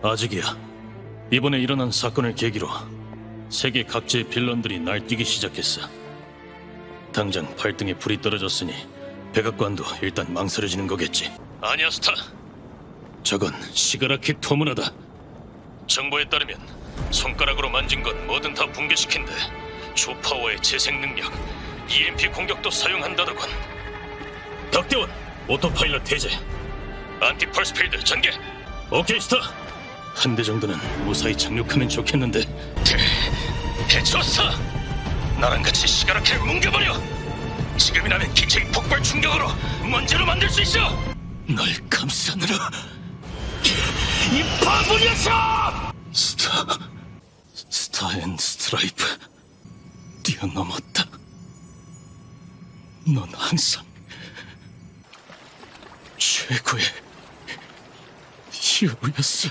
아직이야. 이번에 일어난 사건을 계기로 세계 각지의 빌런들이 날뛰기 시작했어. 당장 발등에 불이 떨어졌으니 백악관도 일단 망설여지는 거겠지. 아니야, 스타. 저건 시가라키 토문화다. 정보에 따르면 손가락으로 만진 건 뭐든 다 붕괴시킨대. 초파워의 재생 능력, EMP 공격도 사용한다더군. 덕대원, 오토파일럿 해제. 안티펄스 필드 전개. 오케이 스타. 한 대 정도는 무사히 착륙하면 좋겠는데. 해쳤어. 나랑 같이 시가라키를 뭉개버려. 지금이라면 기체의 폭발 충격으로 먼지로 만들 수 있어. 널 감싸느라 이 바보 녀석! 스타, 스타 앤 스트라이프 뛰어넘었다. 넌 항상 최고의 히어로였어.